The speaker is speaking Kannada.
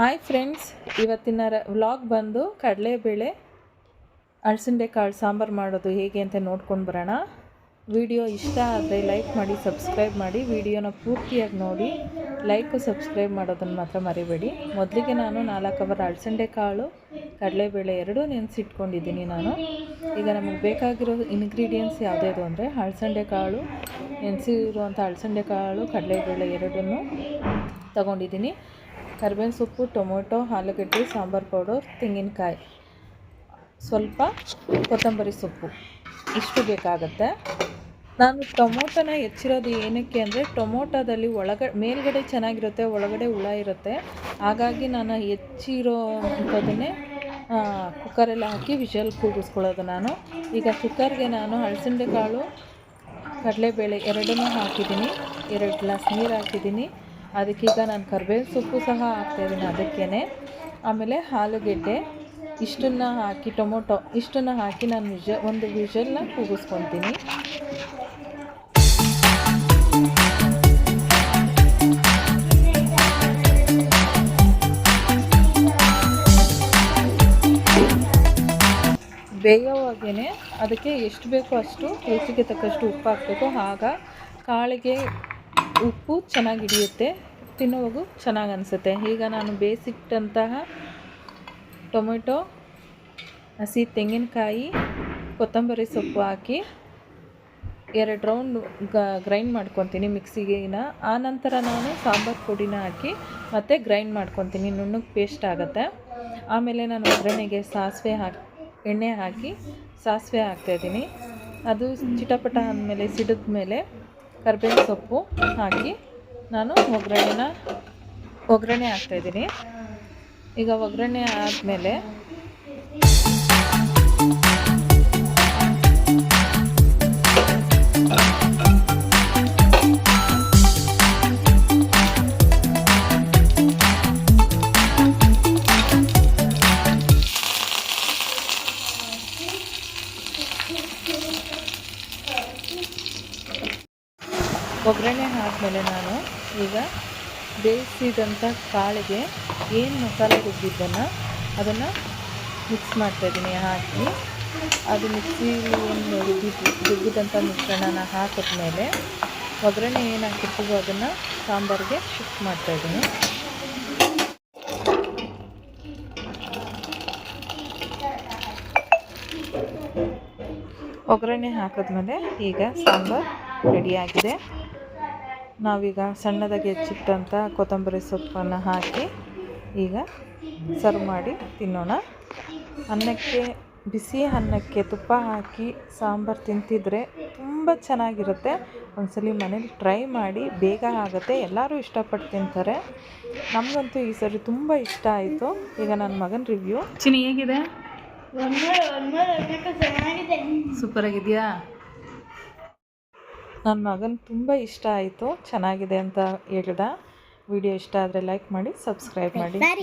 ಹಾಯ್ ಫ್ರೆಂಡ್ಸ್ ಇವತ್ತಿನ ವ್ಲಾಗ್ ಬಂದು ಕಡಲೆಬೇಳೆ ಅಳಸಂಡೆ ಕಾಳು ಸಾಂಬಾರು ಮಾಡೋದು ಹೇಗೆ ಅಂತ ನೋಡ್ಕೊಂಡು ಬರೋಣ. ವಿಡಿಯೋ ಇಷ್ಟ ಆದರೆ ಲೈಕ್ ಮಾಡಿ ಸಬ್ಸ್ಕ್ರೈಬ್ ಮಾಡಿ ವಿಡಿಯೋನ ಪೂರ್ತಿಯಾಗಿ ನೋಡಿ ಲೈಕು ಸಬ್ಸ್ಕ್ರೈಬ್ ಮಾಡೋದನ್ನು ಮಾತ್ರ ಮರಿಬೇಡಿ. ಮೊದಲಿಗೆ ನಾನು ನಾಲ್ಕು ಅವರ್ ಅಳಸಂಡೆ ಕಾಳು ಕಡಲೆಬೇಳೆ ಎರಡೂ ನೆನೆಸಿಟ್ಕೊಂಡಿದ್ದೀನಿ ನಾನು. ಈಗ ನಮಗೆ ಬೇಕಾಗಿರೋ ಇಂಗ್ರೀಡಿಯೆಂಟ್ಸ್ ಯಾವುದ್ಯಾವುದು ಅಂದರೆ ಅಳಸಂಡೆ ಕಾಳು ನೆನೆಸಿರುವಂಥ ಅಳಸಂಡೆ ಕಾಳು ಕಡಲೆಬೇಳೆ ಎರಡನ್ನೂ ತಗೊಂಡಿದ್ದೀನಿ. ಕರಿಬೇವಿನ ಸೊಪ್ಪು, ಟೊಮೊಟೊ, ಆಲೂಗಡ್ಡೆ, ಸಾಂಬಾರು ಪೌಡರ್, ತೆಂಗಿನಕಾಯಿ. ಸ್ವಲ್ಪ ಕೊತ್ತಂಬರಿ ಸೊಪ್ಪು. ಇಷ್ಟು ಬೇಕಾಗುತ್ತೆ. ನಾನು ಟೊಮೊಟೊನ ಹೆಚ್ಚಿರೋದು ಏನಕ್ಕೆ ಅಂದರೆ, ಟೊಮೊಟೊದಲ್ಲಿ ಒಳಗ, ಮೇಲ್ಗಡೆ ಚೆನ್ನಾಗಿರುತ್ತೆ, ಒಳಗಡೆ ಹುಳ ಇರುತ್ತೆ. ಹಾಗಾಗಿ ನಾನು ಹೆಚ್ಚಿರೋ ಅಂಥದ್ದನ್ನೇ ಕುಕ್ಕರಲ್ಲಿ ಹಾಕಿ ವಿಷಲ್ ಕೂಗಿಸ್ಕೊಳ್ಳೋದು ನಾನು. ಈಗ ಕುಕ್ಕರ್ಗೆ ನಾನು ಅಳಸಂಡೆ ಕಾಳು ಕಡಲೆಬೇಳೆ ಎರಡನ್ನೂ ಹಾಕಿದ್ದೀನಿ. ಎರಡು ಗ್ಲಾಸ್ ನೀರು ಹಾಕಿದ್ದೀನಿ. ಅದಕ್ಕೀಗ ನಾನು ಕರ್ಬೇವಿನ ಸೊಪ್ಪು ಸಹ ಹಾಕ್ತಾಯಿದ್ದೀನಿ ಅದಕ್ಕೇ ಆಮೇಲೆ ಆಲೂಗೆಡ್ಡೆ, ಇಷ್ಟನ್ನು ಹಾಕಿ, ಟೊಮೊಟೊ ಇಷ್ಟನ್ನು ಹಾಕಿ ನಾನು ವಿಜ ಒಂದು ವಿಷಲ್ನ ಕೂಗಿಸ್ಕೊತೀನಿ ಬೇಯೋವಾಗೇ ಅದಕ್ಕೆ ಎಷ್ಟು ಬೇಕೋ ಅಷ್ಟು ರುಚಿಗೆ ತಕ್ಕಷ್ಟು ಉಪ್ಪು ಹಾಕಬೇಕು ಆಗ ಕಾಳಿಗೆ ಉಪ್ಪು ಚೆನ್ನಾಗಿ ಹಿಡಿಯುತ್ತೆ. ತಿನ್ನೋವಾಗೂ ಚೆನ್ನಾಗಿ ಅನಿಸುತ್ತೆ. ಈಗ ನಾನು ಬೇಯಿಸಿಟ್ಟಂತಹ ಟೊಮೆಟೊ, ಹಸಿ ತೆಂಗಿನಕಾಯಿ, ಕೊತ್ತಂಬರಿ ಸೊಪ್ಪು ಹಾಕಿ ಎರಡು ರೌಂಡ್ ಗ್ರೈಂಡ್ ಮಾಡ್ಕೊತೀನಿ ಮಿಕ್ಸಿಗೆನ. ಆನಂತರ ನಾನು ಸಾಂಬಾರು ಪುಡಿನ ಹಾಕಿ ಮತ್ತು ಗ್ರೈಂಡ್ ಮಾಡ್ಕೊತೀನಿ. ನುಣ್ಣಗೆ ಪೇಸ್ಟ್ ಆಗುತ್ತೆ. ಆಮೇಲೆ ನಾನು ಒಗ್ಗರಣೆಗೆ ಸಾಸಿವೆ ಹಾಕಿ, ಎಣ್ಣೆ ಹಾಕಿ ಸಾಸಿವೆ ಹಾಕ್ತಾಯಿದ್ದೀನಿ ಅದು ಚಿಟಪಟ ಆದಮೇಲೆ ಸಿಡಿದ ಮೇಲೆ ಕರ್ಬೇವಿನ ಸೊಪ್ಪು ಹಾಕಿ ನಾನು ಒಗ್ಗರಣೆನ ಒಗ್ಗರಣೆ ಹಾಕ್ತಾಯಿದ್ದೀನಿ ಈಗ ಒಗ್ಗರಣೆ ಆದಮೇಲೆ ಒಗ್ಗರಣೆ ಆದಮೇಲೆ ನಾನು ಈಗ ಬೇಯಿಸಿದಂಥ ಕಾಳಿಗೆ ಏನು ಮಸಾಲೆ ರುಬ್ಬಿದ್ದನ್ನು ಅದನ್ನು ಮಿಕ್ಸ್ ಮಾಡ್ತಾಯಿದ್ದೀನಿ ಹಾಕಿ. ಅದು ಮಿಕ್ಸಿಲಿ ಏನು ರುಬ್ಬಿದ್ದು ರುಬ್ಬಿದಂಥ ಮಿಶ್ರಣನ ಹಾಕಿದ್ಮೇಲೆ ಒಗ್ಗರಣೆ ಏನು ಹಾಕಿರ್ತೀವೋ ಅದನ್ನು ಸಾಂಬಾರಿಗೆ ಶಿಫ್ಟ್ ಮಾಡ್ತಾಯಿದ್ದೀನಿ ಒಗ್ಗರಣೆ ಹಾಕಿದ್ಮೇಲೆ ಈಗ ಸಾಂಬಾರು ರೆಡಿಯಾಗಿದೆ ನಾವೀಗ ಸಣ್ಣದಾಗಿ ಹೆಚ್ಚಿಟ್ಟಂಥ ಕೊತ್ತಂಬರಿ ಸೊಪ್ಪನ್ನು ಹಾಕಿ ಈಗ ಸರ್ವ್ ಮಾಡಿ ತಿನ್ನೋಣ. ಅನ್ನಕ್ಕೆ ಬಿಸಿ ಅನ್ನಕ್ಕೆ ತುಪ್ಪ ಹಾಕಿ ಸಾಂಬಾರು ತಿಂತಿದ್ರೆ ತುಂಬ ಚೆನ್ನಾಗಿರುತ್ತೆ. ಒಂದ್ಸಲಿ ಮನೇಲಿ ಟ್ರೈ ಮಾಡಿ ಬೇಗ ಆಗುತ್ತೆ. ಎಲ್ಲರೂ ಇಷ್ಟಪಟ್ಟು ತಿಂತಾರೆ. ನಮಗಂತೂ ಈ ಸರಿ ತುಂಬ ಇಷ್ಟ ಆಯಿತು. ಈಗ ನನ್ನ ಮಗನ ರಿವ್ಯೂ ಚಿನಿ ಹೇಗಿದೆ? ಸೂಪರಾಗಿದೆಯಾ ನನ್ನ ಮಗನ ತುಂಬ ಇಷ್ಟ ಆಯಿತು. ಚೆನ್ನಾಗಿದೆ ಅಂತ ಹೇಳ್ದ. ವಿಡಿಯೋ ಇಷ್ಟ ಆದರೆ ಲೈಕ್ ಮಾಡಿ ಸಬ್ಸ್ಕ್ರೈಬ್ ಮಾಡಿ.